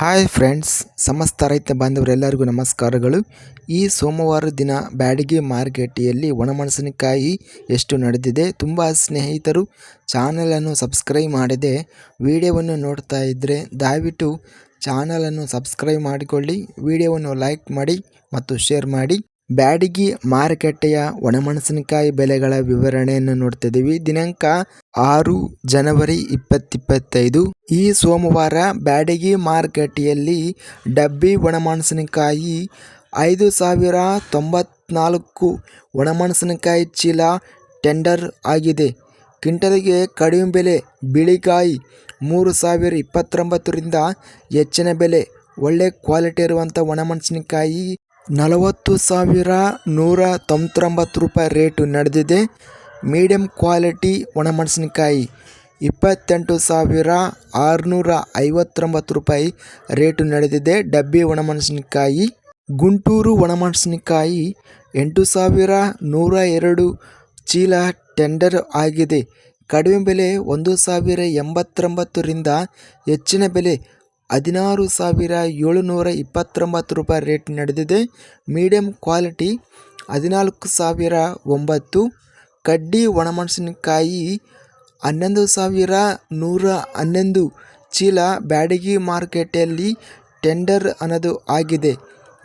Hi friends, ಸಮಸ್ತ ರೈತ ಬಾಂಧವರೆಲ್ಲರಿಗೂ ನಮಸ್ಕಾರಗಳು. ಈ ಸೋಮವಾರ ದಿನ ಬ್ಯಾಡಗಿ ಮಾರ್ಕೆಟಿಯಲ್ಲಿ ಒಣಮೆಣಸಿನಕಾಯಿ ಎಷ್ಟು ನಡೆದಿದೆ ತುಂಬ ಸ್ನೇಹಿತರು ಚಾನಲನ್ನು ಸಬ್ಸ್ಕ್ರೈಬ್ ಮಾಡದೆ ವಿಡಿಯೋವನ್ನು ನೋಡ್ತಾ ಇದ್ದರೆ ದಯವಿಟ್ಟು ಚಾನಲನ್ನು ಸಬ್ಸ್ಕ್ರೈಬ್ ಮಾಡಿಕೊಳ್ಳಿ, ವಿಡಿಯೋವನ್ನು ಲೈಕ್ ಮಾಡಿ ಮತ್ತು ಶೇರ್ ಮಾಡಿ. ಬ್ಯಾಡಗಿ ಮಾರುಕಟ್ಟೆಯ ಒಣಮೆಣಸಿನಕಾಯಿ ಬೆಲೆಗಳ ವಿವರಣೆಯನ್ನು ನೋಡ್ತಿದ್ದೀವಿ. ದಿನಾಂಕ ಆರು ಜನವರಿ ಇಪ್ಪತ್ತಿಪ್ಪತ್ತೈದು. ಈ ಸೋಮವಾರ ಬ್ಯಾಡಗಿ ಮಾರುಕಟ್ಟೆಯಲ್ಲಿ ಡಬ್ಬಿ ಒಣಮೆಣಸಿನಕಾಯಿ ಐದು ಸಾವಿರ ತೊಂಬತ್ನಾಲ್ಕು ಒಣಮೆಣಸಿನಕಾಯಿ ಚೀಲ ಟೆಂಡರ್ ಆಗಿದೆ. ಕ್ವಿಂಟಲ್ಗೆ ಕಡಿಮೆ ಬೆಲೆ ಬಿಳಿಕಾಯಿ ಮೂರು ಸಾವಿರ ಇಪ್ಪತ್ತೊಂಬತ್ತರಿಂದ ಹೆಚ್ಚಿನ ಬೆಲೆ ಒಳ್ಳೆ ಕ್ವಾಲಿಟಿ ಇರುವಂಥ ಒಣಮೆಣಸಿನಕಾಯಿ ನಲವತ್ತು ಸಾವಿರ ನೂರ ತೊಂಬತ್ತೊಂಬತ್ತು ರೂಪಾಯಿ ರೇಟು ನಡೆದಿದೆ. ಮೀಡಿಯಮ್ ಕ್ವಾಲಿಟಿ ಒಣಮೆಣಸಿನಕಾಯಿ ಇಪ್ಪತ್ತೆಂಟು ಸಾವಿರ ಆರುನೂರ ಐವತ್ತೊಂಬತ್ತು ರೂಪಾಯಿ ರೇಟು ನಡೆದಿದೆ. ಡಬ್ಬಿ ಒಣಮೆಣಸಿನಕಾಯಿ ಗುಂಟೂರು ಒಣಮೆಣಸಿನಕಾಯಿ ಎಂಟು ಸಾವಿರ ನೂರ ಎರಡು ಚೀಲ ಟೆಂಡರ್ ಆಗಿದೆ. ಕಡಿಮೆ ಬೆಲೆ ಒಂದು ಸಾವಿರ ಎಂಬತ್ತೊಂಬತ್ತರಿಂದ ಹೆಚ್ಚಿನ ಬೆಲೆ ಹದಿನಾರು ಸಾವಿರ ಏಳುನೂರ ಇಪ್ಪತ್ತೊಂಬತ್ತು ರೂಪಾಯಿ ರೇಟ್ ನಡೆದಿದೆ. ಮೀಡಿಯಮ್ ಕ್ವಾಲಿಟಿ ಹದಿನಾಲ್ಕು ಸಾವಿರ ಒಂಬತ್ತು. ಕಡ್ಡಿ ಒಣಮೆಣಸಿನಕಾಯಿ ಹನ್ನೊಂದು ಸಾವಿರ ನೂರ ಹನ್ನೊಂದು. ಚೀಲ ಬ್ಯಾಡಗಿ ಮಾರ್ಕೆಟಲ್ಲಿ ಟೆಂಡರ್ ಅನ್ನೋದು ಆಗಿದೆ.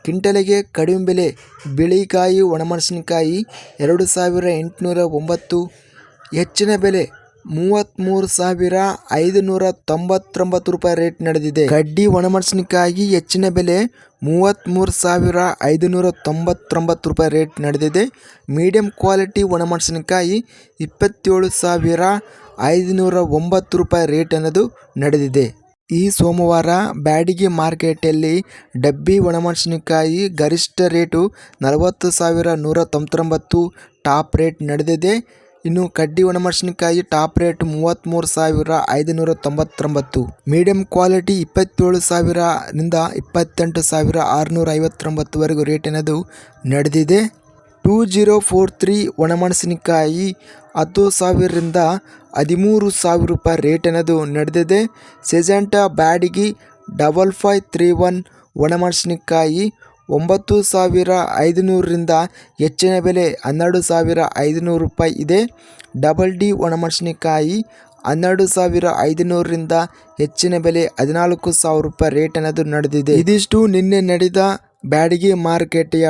ಕ್ವಿಂಟಲಿಗೆ ಕಡಿಮೆ ಬೆಲೆ. ಬಿಳಿಕಾಯಿ ಒಣಮೆಣಸಿನಕಾಯಿ ಎರಡು ಸಾವಿರ ಎಂಟುನೂರ ಒಂಬತ್ತು. ಹೆಚ್ಚಿನ ಬೆಲೆ. ಮೂವತ್ತ್ಮೂರು ಸಾವಿರ ಐದುನೂರ ತೊಂಬತ್ತೊಂಬತ್ತು ರೂಪಾಯಿ ರೇಟ್ ನಡೆದಿದೆ. ಕಡ್ಡಿ ಒಣಮೆಣಸಿನಕಾಯಿ ಹೆಚ್ಚಿನ ಬೆಲೆ ಮೂವತ್ತ್ಮೂರು ಸಾವಿರ ಐದುನೂರ ತೊಂಬತ್ತೊಂಬತ್ತು ರೂಪಾಯಿ ರೇಟ್ ನಡೆದಿದೆ. ಮೀಡಿಯಂ ಕ್ವಾಲಿಟಿ ಒಣಮೆಣಸಿನಕಾಯಿ ಇಪ್ಪತ್ತೇಳು ಸಾವಿರ ಐದುನೂರ ಒಂಬತ್ತು ರೂಪಾಯಿ ರೇಟ್ ಅನ್ನೋದು ನಡೆದಿದೆ. ಈ ಸೋಮವಾರ ಬ್ಯಾಡಿಗೆ ಮಾರ್ಕೆಟಲ್ಲಿ ಡಬ್ಬಿ ಒಣಮೆಣಸಿನಕಾಯಿ ಗರಿಷ್ಠ ರೇಟು ನಲವತ್ತು ಸಾವಿರ ನೂರ ತೊಂಬತ್ತೊಂಬತ್ತು, ಟಾಪ್ ರೇಟ್ ನಡೆದಿದೆ. ಇನ್ನು ಕಡ್ಡಿ ಒಣಮೆಣಸಿನಕಾಯಿ ಟಾಪ್ ರೇಟ್ ಮೂವತ್ತ್ಮೂರು ಸಾವಿರ ಐದುನೂರ ತೊಂಬತ್ತೊಂಬತ್ತು. ಮೀಡಿಯಂ ಕ್ವಾಲಿಟಿ ಇಪ್ಪತ್ತೇಳು ಸಾವಿರದಿಂದ ಇಪ್ಪತ್ತೆಂಟು ಸಾವಿರ ಆರುನೂರ ಐವತ್ತೊಂಬತ್ತುವರೆಗೂ ರೇಟ್ ಅನ್ನೋದು ನಡೆದಿದೆ. ಟೂ ಜೀರೋ ಫೋರ್ ತ್ರೀ ಒಣಮೆಣಸಿನಕಾಯಿ ಹತ್ತು ಸಾವಿರದಿಂದ ಹದಿಮೂರು ಸಾವಿರ ರೂಪಾಯಿ ರೇಟ್ ಅನ್ನೋದು ನಡೆದಿದೆ. Syngenta Byadagi double five three one ಒಣಮೆಣಸಿನಕಾಯಿ ಒಂಬತ್ತು ಸಾವಿರ ಐದುನೂರರಿಂದ ಹೆಚ್ಚಿನ ಬೆಲೆ ಹನ್ನೆರಡು ಸಾವಿರ ಐದುನೂರು ರೂಪಾಯಿ ಇದೆ. ಡಬಲ್ ಡಿ ಒಣಮೆಣಸಿನಕಾಯಿ ಹನ್ನೆರಡು ಸಾವಿರ ಐದುನೂರರಿಂದ ಹೆಚ್ಚಿನ ಬೆಲೆ ಹದಿನಾಲ್ಕು ಸಾವಿರ ರೂಪಾಯಿ ರೇಟ್ ಅನ್ನೋದು ನಡೆದಿದೆ. ಇದಿಷ್ಟು ನಿನ್ನೆ ನಡೆದ ಬ್ಯಾಡಗಿ ಮಾರುಕಟ್ಟೆಯ